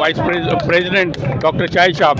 vice president doctor Shahid Shah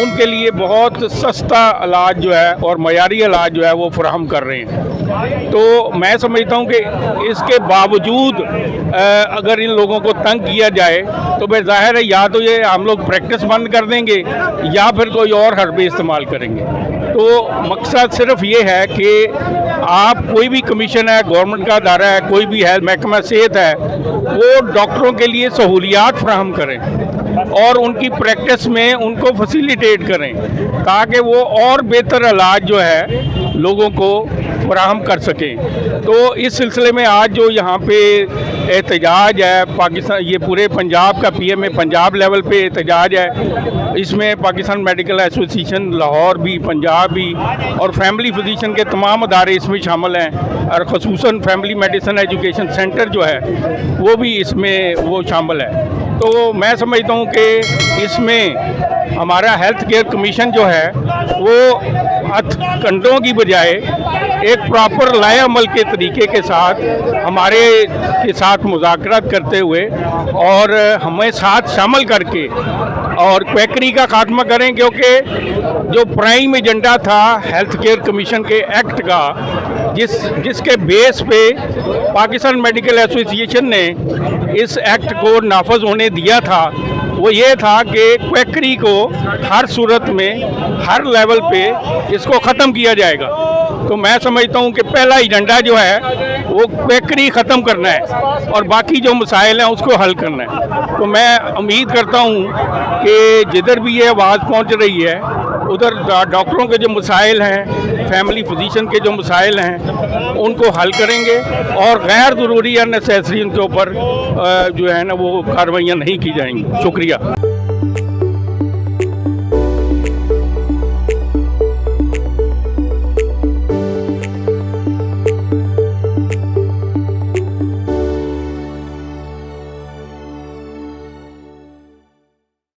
ان کے لیے بہت سستا علاج جو ہے اور معیاری علاج جو ہے وہ فراہم کر رہے ہیں۔ تو میں سمجھتا ہوں کہ اس کے باوجود اگر ان لوگوں کو تنگ کیا جائے، تو بے ظاہر ہے یا تو یہ ہم لوگ پریکٹس بند کر دیں گے یا پھر کوئی اور حربے استعمال کریں گے۔ تو مقصد صرف یہ ہے کہ آپ کوئی بھی کمیشن ہے گورنمنٹ کا ادارہ ہے، کوئی بھی ہے، محکمہ صحت ہے، وہ ڈاکٹروں کے لیے سہولیات فراہم کریں۔ اور ان کی پریکٹس میں ان کو فسیلیٹیٹ کریں تاکہ وہ اور بہتر علاج جو ہے لوگوں کو فراہم کر سکیں۔ تو اس سلسلے میں آج جو یہاں پہ احتجاج ہے، پاکستان، یہ پورے پنجاب کا P M A Punjab level پہ احتجاج ہے۔ اس میں پاکستان میڈیکل ایسوسیشن، لاہور بھی، پنجاب بھی اور فیملی فزیشن کے تمام ادارے اس میں شامل ہیں۔ اور خصوصاً فیملی میڈیسن ایجوکیشن سینٹر جو ہے، وہ بھی اس میں وہ شامل ہے۔ تو میں سمجھتا ہوں کہ اس میں ہمارا ہیلتھ کیئر کمیشن جو ہے، وہ اتھ کنڈوں کی بجائے ایک پراپر لائے عمل کے طریقے کے ساتھ ہمارے کے ساتھ مذاکرات کرتے ہوئے اور ہمیں ساتھ شامل کر کے اور کویکری کا خاتمہ کریں کیونکہ جو پرائم ایجنڈا تھا ہیلتھ کیئر کمیشن کے ایکٹ کا، جس جس کے بیس پہ پاکستان میڈیکل ایسوسیشن نے اس ایکٹ کو نافذ ہونے دیا تھا، وہ یہ تھا کہ کویکری کو ہر صورت میں، ہر لیول پہ اس کو ختم کیا جائے گا۔ تو میں سمجھتا ہوں کہ پہلا ایجنڈا جو ہے وہ بیکری ختم کرنا ہے اور باقی جو مسائل ہیں اس کو حل کرنا ہے۔ تو میں امید کرتا ہوں کہ جدھر بھی یہ آواز پہنچ رہی ہے، ادھر ڈاکٹروں کے جو مسائل ہیں فیملی فزیشن کے جو مسائل ہیں، ان کو حل کریں گے اور غیر ضروری یا نیسیسری ان کے اوپر جو ہے نا وہ کاروائیاں نہیں کی جائیں گی۔ شکریہ۔